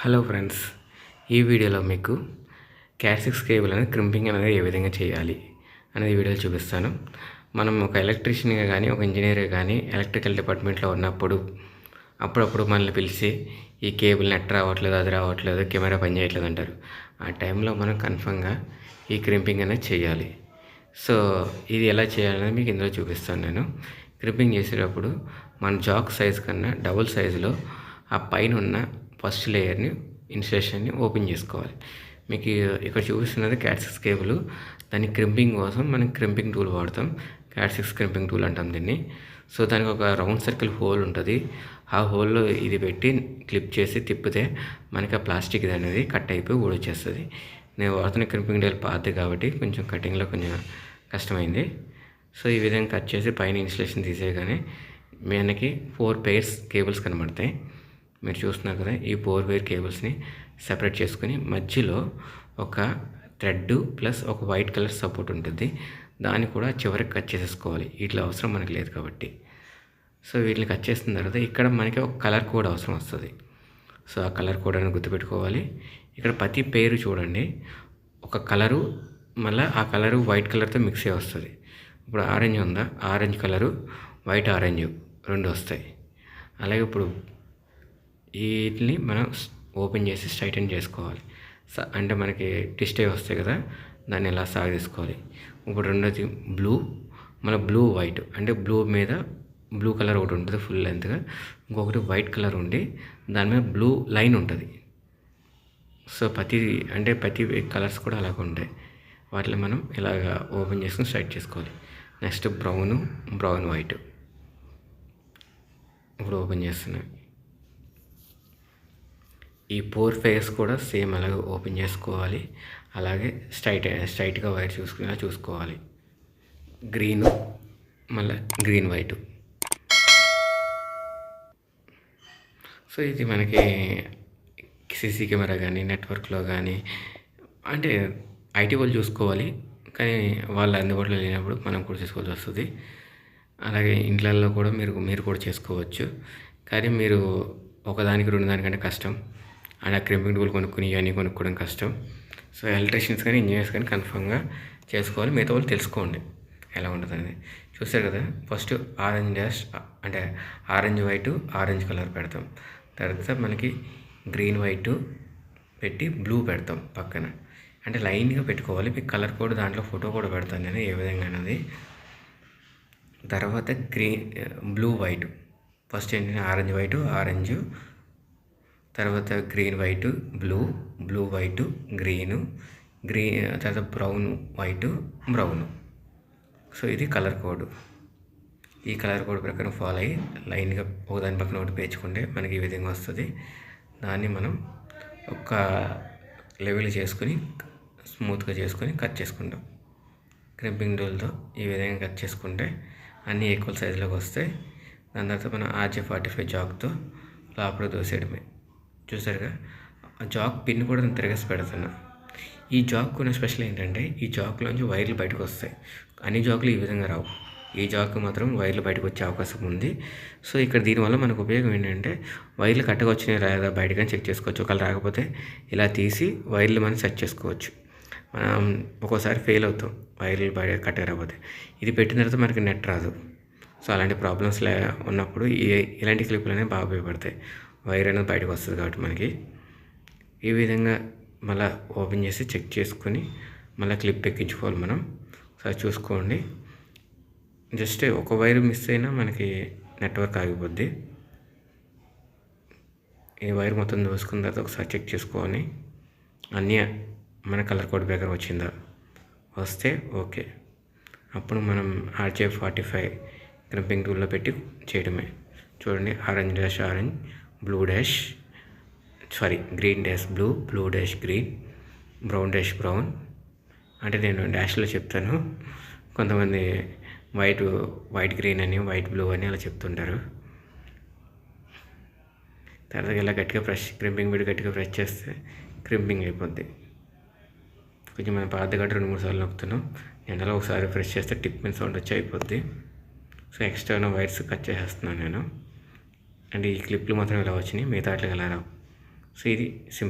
Hello friends ఈ వీడియోలో మీకు క్యాట్ సిక్స్ కేబుల్ అనేది క్రింపింగ్ అనేది ఏ విధంగా చేయాలి అనేది వీడియోలో చూపిస్తాను. మనం ఒక ఎలక్ట్రీషియన్గా కానీ ఒక ఇంజనీర్గా కానీ ఎలక్ట్రికల్ డిపార్ట్మెంట్లో ఉన్నప్పుడు అప్పుడప్పుడు మనల్ని పిలిచి ఈ కేబుల్ నెట్ రావట్లేదు అది రావట్లేదు కెమెరా పని చేయట్లేదు అంటారు. ఆ టైంలో మనం కన్ఫర్మ్గా ఈ క్రింపింగ్ అనేది చేయాలి. సో ఇది ఎలా చేయాలనేది మీకు ఇందులో చూపిస్తాను నేను. క్రిప్పింగ్ చేసేటప్పుడు మన జాక్ సైజ్ కన్నా డబుల్ సైజులో ఆ పైన ఉన్న ఫస్ట్ లేయర్ని ఇన్స్టేషన్ని ఓపెన్ చేసుకోవాలి. మీకు ఇక్కడ చూపిస్తున్నది క్యాట్ సిక్స్ కేబుల్ దాన్ని క్రింపింగ్ కోసం మనం క్రింపింగ్ టూల్ వాడతాం. క్యాట్ సిక్స్ క్రింపింగ్ టూల్ అంటాం దీన్ని. సో దానికి ఒక రౌండ్ సర్కిల్ హోల్ ఉంటుంది. ఆ హోల్లో ఇది పెట్టి క్లిప్ చేసి తిప్పితే మనకి ఆ ప్లాస్టిక్ అనేది కట్ అయిపోయి ఊడొచ్చేస్తుంది. నేను వాడుతున్న క్రింపింగ్ డేల్ పాతది కాబట్టి కొంచెం కటింగ్లో కొంచెం కష్టమైంది. సో ఈ విధంగా కట్ చేసి పైన ఇన్స్టలేషన్ తీసేయగానే మనకి ఫోర్ పెయిర్స్ కేబుల్స్ కనబడతాయి. మీరు చూస్తున్నారు కదా ఈ బోర్ వైర్ కేబుల్స్ని సెపరేట్ చేసుకుని మధ్యలో ఒక థ్రెడ్ ప్లస్ ఒక వైట్ కలర్ సపోర్ట్ ఉంటుంది. దాన్ని కూడా చివరికి కట్ చేసేసుకోవాలి. వీటిలో అవసరం మనకి లేదు కాబట్టి. సో వీటిని కట్ చేసిన తర్వాత ఇక్కడ మనకి ఒక కలర్ కోడ్ అవసరం వస్తుంది. సో ఆ కలర్ కోడ్ అని గుర్తుపెట్టుకోవాలి. ఇక్కడ ప్రతి పేరు చూడండి. ఒక కలరు మళ్ళీ ఆ కలరు వైట్ కలర్తో మిక్స్ అయ్యి వస్తుంది. ఇప్పుడు ఆరెంజ్ ఉందా? ఆరెంజ్ కలరు వైట్ ఆరెంజ్ రెండు వస్తాయి. అలాగే ఇప్పుడు వీటిని మనం ఓపెన్ చేసి స్ట్రైటన్ చేసుకోవాలి. అంటే మనకి ట్విస్ట్ అయి వస్తాయి కదా దాన్ని ఎలా ఇలా సాగదీసుకోవాలి ఇప్పుడు రెండోది బ్లూ మన బ్లూ వైట్. అంటే బ్లూ మీద బ్లూ కలర్ ఒకటి ఉంటుంది ఫుల్ లెంత్గా. ఇంకొకటి వైట్ కలర్ ఉండి దాని మీద బ్లూ లైన్ ఉంటుంది. సో ప్రతి అంటే ప్రతి కలర్స్ కూడా అలాగ ఉంటాయి. వాటిలో మనం ఇలాగ ఓపెన్ చేసుకుని స్ట్రైట్ చేసుకోవాలి. Next brown brown white. ఇప్పుడు ఓపెన్ చేస్తున్నాయి ఈ పోర్ ఫేస్ కూడా సేమ్ అలాగే ఓపెన్ చేసుకోవాలి. అలాగే స్ట్రైట్ స్ట్రైట్గా వైట్ చూసుకునేలా చూసుకోవాలి. గ్రీన్ మళ్ళీ గ్రీన్ వైట్. సో ఇది మనకి సీసీ కెమెరా కానీ నెట్వర్క్లో కానీ అంటే ఐటీ వాళ్ళు చూసుకోవాలి. కానీ వాళ్ళు అందుబాటులో లేనప్పుడు మనం కూడా చేసుకోవాల్సి వస్తుంది. అలాగే ఇంట్లల్లో కూడా మీరు మీరు కూడా చేసుకోవచ్చు. కానీ మీరు ఒకదానికి రెండు దానికంటే కష్టం. అండ్ ఆ క్రింపింగ్ టూల్ కొనుక్కుని ఇవన్నీ కొనుక్కోవడం కష్టం. సో ఎలక్ట్రీషియన్స్ కానీ ఇంజనీర్స్ కానీ కన్ఫర్మ్గా చేసుకోవాలి. మిగతా వాళ్ళు తెలుసుకోండి ఎలా ఉంటుంది అనేది చూస్తారు కదా ఫస్ట్ ఆరెంజ్ డాష్ అంటే ఆరెంజ్ వైట్ ఆరెంజ్ కలర్ పెడతాం. తర్వాత మనకి గ్రీన్ వైట్ పెట్టి బ్లూ పెడతాం పక్కన. అంటే లైన్గా పెట్టుకోవాలి. మీకు కలర్ కోడ్ దాంట్లో ఫోటో కూడా పెడతాను నేను ఏ విధంగా అనేది తర్వాత గ్రీన్ బ్లూ వైట్. ఫస్ట్ ఏంటంటే ఆరెంజ్ వైట్ ఆరెంజ్ తర్వాత green white blue blue white green green తర్వాత బ్రౌన్ వైట్ బ్రౌన్. సో ఇది కలర్ కోడ్. ఈ కలర్ కోడ్ ప్రకారం ఫాలో అయ్యి లైన్గా ఒకదాని పక్కన ఒకటి పేర్చుకుంటే మనకి ఈ విధంగా వస్తుంది. దాన్ని మనం ఒక లెవెల్ చేసుకుని స్మూత్గా చేసుకొని కట్ చేసుకుంటాం. క్రింపింగ్ డోల్తో ఈ విధంగా కట్ చేసుకుంటే అన్నీ ఈక్వల్ సైజులోకి వస్తాయి. దాని తర్వాత మనం ఆర్జే ఫార్టీ ఫైవ్ జాక్తో లోపల దోసేయడమే చూసారుగా? ఆ జాక్ పిన్ కూడా నేను తిరగేసి పెడుతున్నా. ఈ జాక్ ఉన్న స్పెషల్ ఏంటంటే ఈ జాక్లోంచి వైర్లు బయటకు వస్తాయి. అన్ని జాకులు ఈ విధంగా రావు. ఈ జాక్ మాత్రం వైర్లు బయటకు వచ్చే అవకాశం ఉంది. సో ఇక్కడ దీనివల్ల మనకు ఉపయోగం ఏంటంటే వైర్లు కట్టగా వచ్చినాయి లేదా బయటకని చెక్ చేసుకోవచ్చు. ఒకవేళ రాకపోతే ఇలా తీసి వైర్లు మనం సెట్ చేసుకోవచ్చు. మనం ఒక్కోసారి ఫెయిల్ అవుతాం వైర్లు బయట కట్టకపోతే రాకపోతే. ఇది పెట్టిన తర్వాత మనకి నెట్ రాదు. సో అలాంటి ప్రాబ్లమ్స్ లే ఉన్నప్పుడు ఇలాంటి క్లిప్లు అనేవి బాగా ఉపయోగపడతాయి. వైర్ అనేది బయటకు వస్తుంది కాబట్టి మనకి. ఈ విధంగా మళ్ళీ ఓపెన్ చేసి చెక్ చేసుకొని మళ్ళీ క్లిప్ ఎక్కించుకోవాలి మనం. ఒకసారి చూసుకోండి. జస్ట్ ఒక వైర్ మిస్ అయినా మనకి నెట్వర్క్ ఆగిపోద్ది. ఈ వైర్ మొత్తం దోసుకున్న తర్వాత ఒకసారి చెక్ చేసుకోవాలి. అన్నీ మన కలర్ కోడ్ బ్రేకర్ వచ్చిందా? వస్తే ఓకే. అప్పుడు మనం ఆర్జే ఫార్టీ ఫైవ్ క్రింపింగ్ టూల్లో పెట్టి చేయడమే. చూడండి orange dash orange. Blue dash sorry green dash blue blue dash green brown dash brown అంటే నేను డాష్లో చెప్తాను. కొంతమంది వైట్ వైట్ గ్రీన్ అని వైట్ బ్లూ అని అలా చెప్తుంటారు. తర్వాత ఇలా గట్టిగా ఫ్రెష్ క్రింపింగ్ పెట్టి గట్టిగా ఫ్రెష్ చేస్తే క్రింపింగ్ అయిపోద్ది. కొంచెం మనం పాత గట్ట రెండు మూడు సార్లు నొక్కుతున్నాం. ఎండలో ఒకసారి ఫ్రెష్ చేస్తే టిప్ మీద సౌండ్ వచ్చి అయిపోద్ది. సో ఎక్స్ట్రా వైర్స్ కట్ చేసేస్తున్నాను నేను. అండ్ ఈ క్లిప్లు మాత్రం ఇలా వచ్చినాయి? మిగతా అట్లా ఇలా రావు? సో ఇది సింపుల్